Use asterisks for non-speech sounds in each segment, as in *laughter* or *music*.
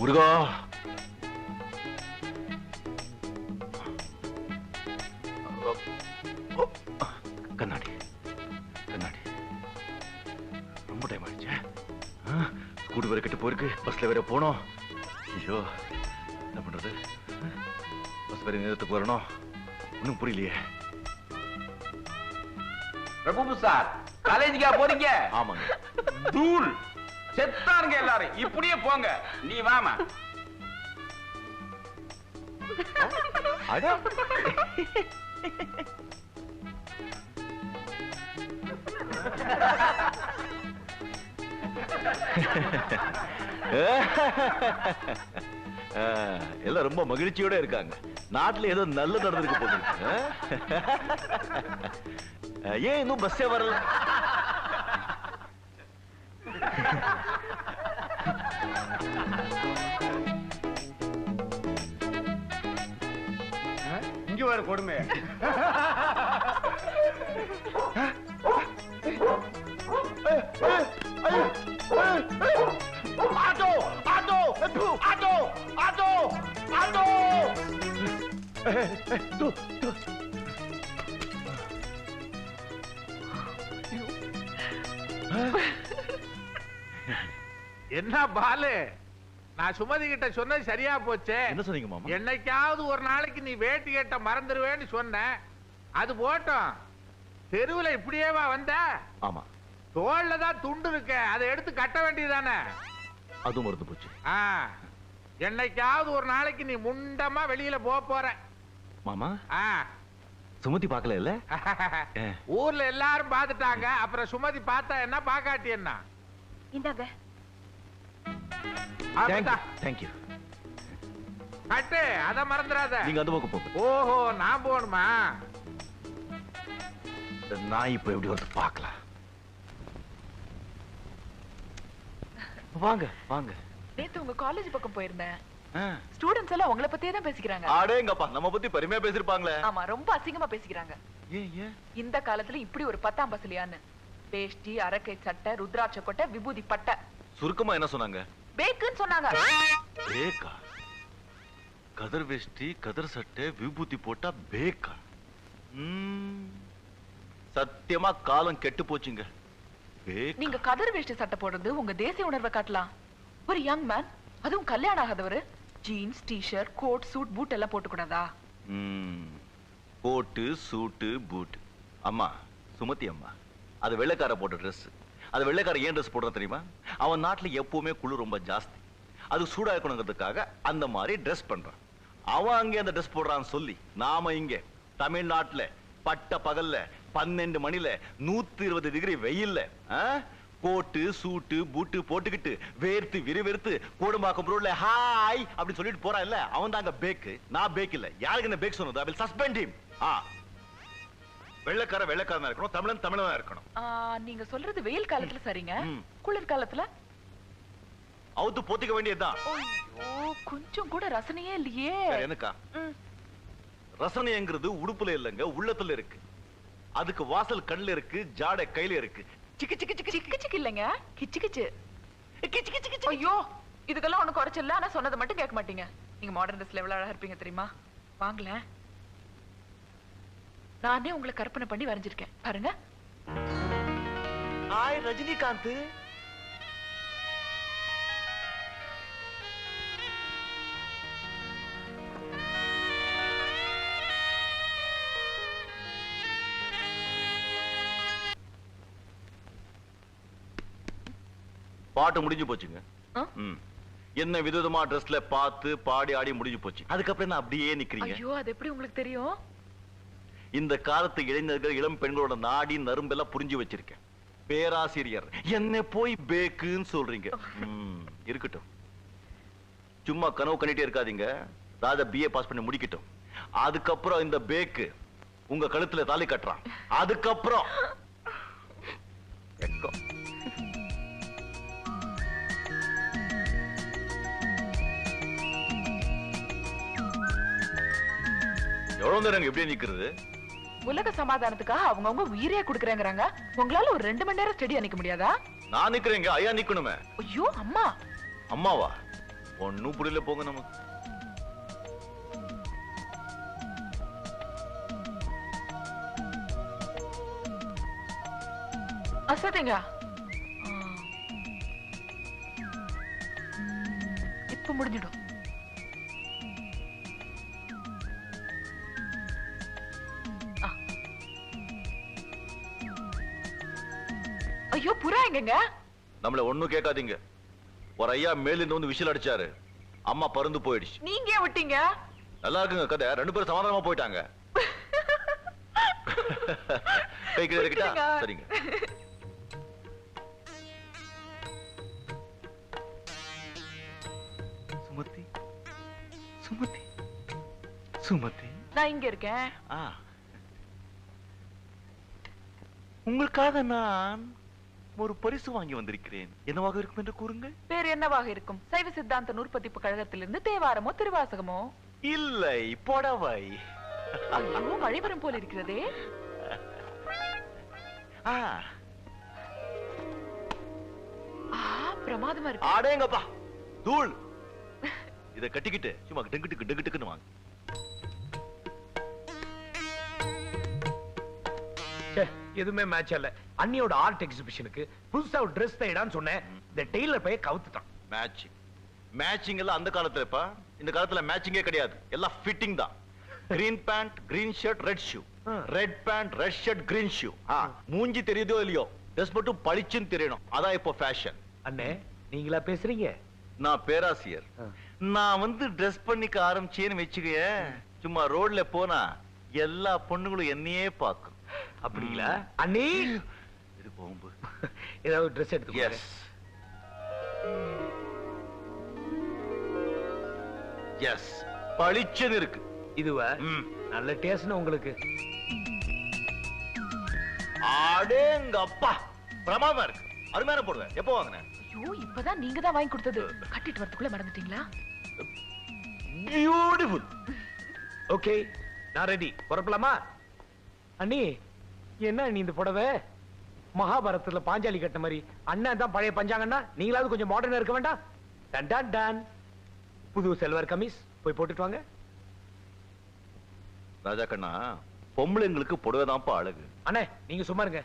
முருகா. கண்ணாடி கண்ணாடி. ரொம்ப டைம் ஆயிடுச்சு. ஸ்கூட்டி வேற கெட்டு போயிருக்கு. பஸ்ல வேற போனோம். ஐயோ என்ன பண்றது? பஸ் வேற நேரத்துக்கு வரணும். ஒன்றும் புரியலையே. பிரபு சார் காலேஜுக்கா போறீங்க? ஆமாங்க. தூள். செத்தானுங்க எல்லாரும். இப்படியே போங்க. நீ வாமா. அட. ஆ, எல்லாம் ரொம்ப மகிழ்ச்சியோட இருக்காங்க. நாட்டுல ஏதோ நல்ல நடந்திருக்கு போகுது ஏன் இன்னும் பஸ்ஸே வரல? இங்க வேற கொடுமை. Auto auto auto auto auto. என்ன பாலு? நான் சுமதி கிட்ட சொன்னது சரியா போச்சே? என்ன சொன்னீங்க மாமா? என்னைக்காவது ஒரு நாளைக்கு நீ வேட்டி கேட்ட மறந்துடுவேன்னு சொன்னேன். அது போட்டோம். தெருவுல இப்படியேவா வந்த? ஆமா. தோல்ல தான் துண்டு இருக்க. அதை எடுத்து கட்ட வேண்டியதானே அதுவும் மறந்து போச்சு. ஆ. என்னைக்காவது ஒரு நாளைக்கு நீ முண்டமா வெளியில போக போற. மாமா? ஆ. சுமதி பார்க்கல இல்ல. *laughs* ஊர்ல எல்லாரும் பார்த்துட்டாங்க. அப்புறம் சுமதி பார்த்தா என்ன? பாக்காட்டி என்ன? இந்தாங்க. தேங்க்யூ கட்டு அத மறந்துடாத. நீங்க அந்த பக்கம் போங்க. ஓஹோ நான் போகணுமா? இந்த நாய் இப்ப எப்படி வந்து பார்க்கலாம்? வாங்க வாங்க. நேத்து உங்க காலேஜ் பக்கம் போயிருந்தேன். ஸ்டூடெண்ட்ஸ் எல்லாம் உங்களை பத்தியே தான் பேசிக்கிறாங்க. அடேங்கப்பா நம்ம பத்தி பெருமையா பேசிருப்பாங்களே. ஆமா ரொம்ப அசிங்கமா பேசிக்கிறாங்க. இந்த காலத்துல இப்படி ஒரு பத்தாம் பசலியான்னு வேஷ்டி அரக்கை சட்டை ருத்ராட்ச கொட்டை விபூதி பட்டை. சுருக்கமா என்ன சொன்னாங்க? பேக்குன்னு சொன்னாங்க. பேக்கா? கதர் வேஷ்டி கதர் சட்டை விபூதி போட்டா பேக்கா? சத்தியமா காலம் கெட்டு போச்சுங்க. நீங்க கதர் வேஷ்டி சட்டை போடுறது உங்க தேசிய உணர்வை காட்டலாம். ஒரு யங் மேன் அதுவும் கல்யாணம் ஆகாதவரு jeans T-shirt coat suit boot எல்லாம் போட்டுக்கூடாதா? கோட்டு சூட்டு பூட் அம்மா சுமதி அம்மா அது வெள்ளைக்கார போட்ட ட்ரெஸ் அது வெள்ளைக்கார ஏன் ட்ரெஸ் போடுறது தெரியுமா? அவன் நாட்டுல எப்பவுமே குளிர் ரொம்ப ஜாஸ்தி. அது சூடா இருக்கணுங்கிறதுக்காக அந்த மாதிரி ட்ரெஸ் பண்றான். அவன் அங்கே அந்த ட்ரெஸ் போடுறான்னு சொல்லி நாம இங்க தமிழ்நாட்டுல பட்ட பகல்ல பன்னெண்டு மணில நூத்தி இருபது டிகிரி வெயில்ல கோட்டு சூட்டு பூட்டு போட்டுக்கிட்டு வேர்த்து விறுவிறுத்து கூடம்பாக்கம் ரோட்ல ஹாய் அப்படின்னு சொல்லிட்டு போறான் இல்ல அவன் தாங்க பேக்கு நான் பேக் இல்ல. யாருக்கு என்ன பேக் சொன்னது? ஐ வில் சஸ்பெண்ட் ஹிம் ஆ. வெள்ளைக்கார வெள்ளைக்காரனா இருக்கணும் தமிழன் தமிழனா இருக்கணும். நீங்க சொல்றது வெயில் காலத்துல சரிங்க. குளிர் காலத்துல? அவுத்து போத்திக்க வேண்டியதுதான். கொஞ்சம் கூட ரசனையே இல்லையே. எனக்கா. ரசனைங்கிறது உடுப்புல இல்லைங்க உள்ளத்துல இருக்கு. அதுக்கு வாசல் கண்ணுல இருக்கு ஜாடை கையில இருக்கு. சிக்கு சிக்கு சிக்கு சிக்கு. சிக்கு இல்லைங்க. கிச்சு கிச்சு. கிச்சு கிச்சு கிச்சு ஐயோ இதுக்கெல்லாம் ஒண்ணு குறைச்சல ஆனா சொன்னதை மட்டும் கேட்க மாட்டீங்க. நீங்க மாடர்ன் ட்ரெஸ்ல எவ்வளவு அழகா இருப்பீங்க தெரியுமா? வாங்கல நானே உங்களை கற்பனை பண்ணி வரைஞ்சிருக்கேன். பாருங்க. ஹாய் ரஜினிகாந்த். பாட்டு முடிஞ்சு போச்சுங்க. என்ன விதவிதமா ட்ரெஸ்ல பார்த்து பாடி ஆடி முடிஞ்சு போச்சு. அதுக்கப்புறம் என்ன அப்படியே நிக்கிறீங்க? ஐயோ அது எப்படி உங்களுக்கு தெரியும்? இந்த காலத்து இளைஞர்கள் இளம் பெண்களோட நாடி நரும்பெல்லாம் புரிஞ்சு வச்சிருக்கேன். பேராசிரியர். என்ன போய் பேக்குன்னு சொல்றீங்க. இருக்கட்டும். சும்மா கனவு கண்டிட்டே இருக்காதீங்க. ராஜா பிஏ பாஸ் பண்ணி முடிக்கட்டும். அதுக்கப்புறம் இந்த பேக்கு உங்க கழுத்துல தாலி கட்டுறான். அதுக்கப்புறம். எவ்வளவு நேரம் எப்படி நிக்கிறது? உலக சமாதானத்துக்காக அவங்கவங்க உயிரே கொடுக்குறேங்கிறாங்க. உங்களால ஒரு ரெண்டு மணி நேரம் ஸ்டெடியா நிக்க முடியாதா? நான் நிக்கிறேங்க ஐயா நிக்கணுமே. ஐயோ அம்மா. அம்மாவா? ஒன்னும் புரியல போங்க நமக்கு அசதிங்க. இப்ப முடிஞ்சிடும். எங்கங்க நம்மள ஒண்ணும் கேட்காதீங்க. ஒரு ஐயா மேலிருந்து வந்து விசில் அடிச்சாரு. அம்மா பறந்து போயிடுச்சு. நீங்க ஏன் விட்டீங்க? நல்லா இருக்குங்க கதை. ரெண்டு பேரும் சமாதானமா போயிட்டாங்க. *laughs* கை கீழே இருக்கட்டா. சரிங்க. சுமதி சுமதி சுமதி. நான் இங்க இருக்கேன். ஆ. உங்களுக்காக நான் ஒரு பரிசு வாங்கி வந்திருக்கிறேன். என்னவாக இருக்கும் என்று கூறுங்கள். பேர் என்னவாக இருக்கும்? சைவ சித்தாந்த நூற்பதிப்பு கழகத்திலிருந்து தேவாரமோ திருவாசகமோ? இல்லை புடவை. ஐயோ மழை வரும் போல இருக்கிறதே. பிரமாதமா இருக்கு. ஆடேங்கப்பா தூள். இத கட்டிக்கிட்டு சும்மா டெங்கு டிக்கு டெங்கு டிக்குன்னு வாங்க. எதுவுமே மேட்ச் இல்ல அண்ணியோட ஆர்ட் எக்ஸிபிஷனுக்கு புதுசா ஒரு ட்ரெஸ் தைடான்னு சொன்னேன். இந்த டெய்லர் பைய கவுத்துட்டான். மேட்சிங் மேட்சிங் எல்லாம் அந்த காலத்துலப்பா இந்த காலத்துல மேட்சிங்கே கிடையாது. எல்லாம் ஃபிட்டிங் தான். Green pant green shirt red shoe. Red pant red shirt green shoe மூஞ்சி தெரியுதோ இல்லையோ? ட்ரெஸ் மட்டும் பளிச்சுன்னு தெரியணும். அதான் இப்போ ஃபேஷன் அண்ணே நீங்களா பேசுறீங்க? நான் பேராசிரியர். நான் வந்து ட்ரெஸ் பண்ணிக்க ஆரம்பிச்சேன்னு வச்சுக்கய சும்மா ரோட்ல போனா எல்லா பொண்ணுங்களும் என்னையே பார்க்கும். அப்படிங்களா? அண்ணி! இது போகும்பு ஏதாவது ட்ரெஸ் எடுத்து எஸ் எஸ் பளிச்சுன்னு இருக்கு. இதுவா. நல்ல டேஸ்ட்னு உங்களுக்கு. அடேங்கப்பா பிரமாதமா இருக்கு. அருமையான போடுவேன் எப்போ வாங்கினேன்? ஐயோ இப்பதான் நீங்க தான் வாங்கி கொடுத்தது. கட்டிட்டு வரதுக்குள்ள மறந்துட்டீங்களா? பியூட்டிஃபுல் ஓகே நான் ரெடி புறப்படலாமா அண்ணி என்ன நீ இந்த புடவை? மகாபாரதத்துல பாஞ்சாலி கட்ட மாதிரி அண்ணன் தான் பழைய பஞ்சாங்கன்னா நீங்களாவது கொஞ்சம் மாடர்னா இருக்க வேண்டாம். டன் டன் டன். புது செல்வர் கமிஸ் போய் போட்டுட்டு வாங்க. ராஜா கண்ணா பொம்பளைங்களுக்கு புடவை தான்ப்பா அழகு. அண்ணே நீங்க சும்மா இருங்க.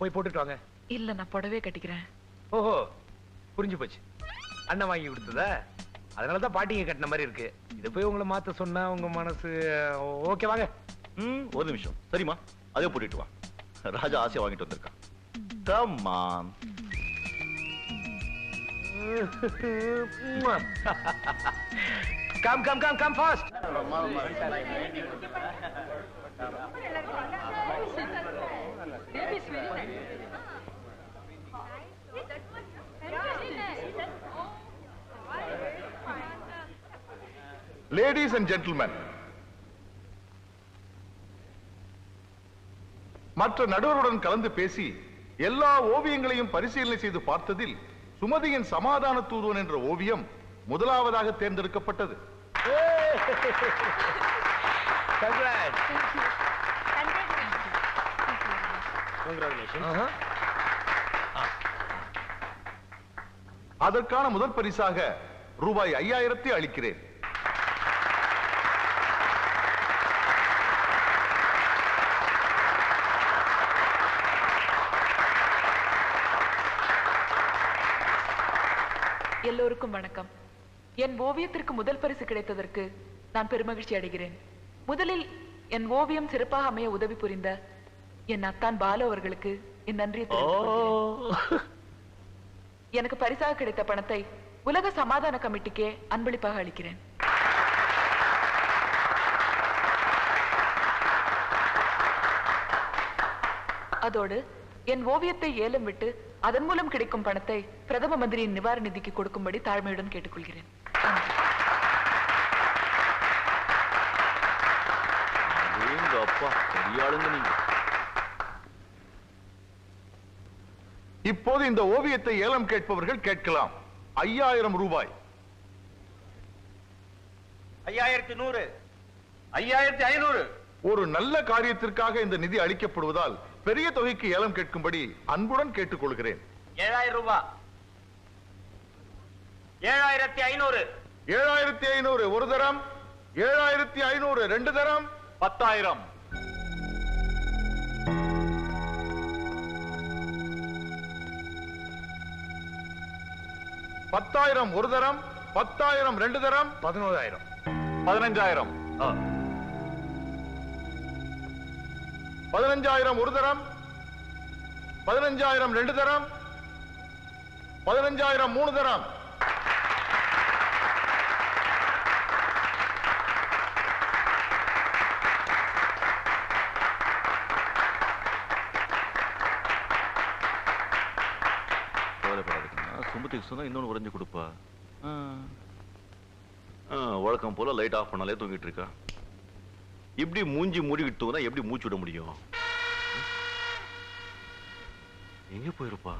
போய் போட்டுட்டு வாங்க. இல்ல நான் புடவே கட்டிக்கிறேன். ஓஹோ புரிஞ்சு போச்சு. அண்ணன் வாங்கி கொடுத்ததா? அதனால தான் பாட்டிங்க கட்டின மாதிரி இருக்கு. இதை போய் உங்களை மாத்த சொன்னா உங்க மனசு ஓகே வாங்க. ம் ஒரு நிமிஷம். சரிம்மா அதே போட்டுட்டு வா. ராஜா ஆசையா வாங்கிட்டு வந்திருக்கான். Come on come come come come fast ladies and gentlemen மற்ற நடுவருடன் கலந்து பேசி எல்லா ஓவியங்களையும் பரிசீலனை செய்து பார்த்ததில் சுமதியின் சமாதான தூதுவன் என்ற ஓவியம் முதலாவதாக தேர்ந்தெடுக்கப்பட்டது. அதற்கான முதல் பரிசாக ரூபாய் ஐயாயிரத்தை அளிக்கிறேன். எல்லோருக்கும் வணக்கம். என் ஓவியத்திற்கு முதல் பரிசு கிடைத்ததற்கு நான் பெருமகிழ்ச்சி அடைகிறேன். முதலில் என் ஓவியம் சிறப்பாக அமைய உதவி புரிந்த என் அத்தான் பாலு அவர்களுக்கு என் நன்றியை. எனக்கு பரிசாக கிடைத்த பணத்தை உலக சமாதான கமிட்டிக்கே அன்பளிப்பாக அளிக்கிறேன். அதோடு என் ஓவியத்தை ஏலம் விட்டு அதன் மூலம் கிடைக்கும் பணத்தை பிரதம மந்திரியின் நிவாரண நிதிக்கு கொடுக்கும்படி தாழ்மையுடன் கேட்டுக்கொள்கிறேன். இப்போது இந்த ஓவியத்தை ஏலம் கேட்பவர்கள் கேட்கலாம். ஐயாயிரம் ரூபாய். ஐயாயிரத்தி நூறு. ஐயாயிரத்தி ஐநூறு. ஒரு நல்ல காரியத்திற்காக இந்த நிதி அளிக்கப்படுவதால் பெரிய தொகைக்கு ஏலம் கேட்கும்படி அன்புடன் கேட்டுக்கொள்கிறேன். ஏழாயிரம் ரூபாய் ஏழாயிரத்தி ஐநூறு. ஏழாயிரத்தி ஐநூறு ஒரு தரம். ஏழாயிரத்தி ஐநூறு ரெண்டு தரம். பத்தாயிரம். பத்தாயிரம் ஒரு தரம். பத்தாயிரம் ரெண்டு தரம். பதினோராயிரம். பதினஞ்சாயிரம் பதினஞ்சாயிரம் ஒரு தரம் பதினஞ்சாயிரம் ரெண்டு தரம் பதினஞ்சாயிரம் மூணு தரம். சுமதிக்கு சொன்னா இன்னொன்னு உறைஞ்சு கொடுப்பா. வழக்கம் போல லைட் ஆஃப் பண்ணாலே தூங்கிட்டு இருக்கா. இப்படி மூஞ்சி மூடிக்கிட்டு தூங்கினா எப்படி மூச்சு விட முடியும்? எங்க போயிருப்பா?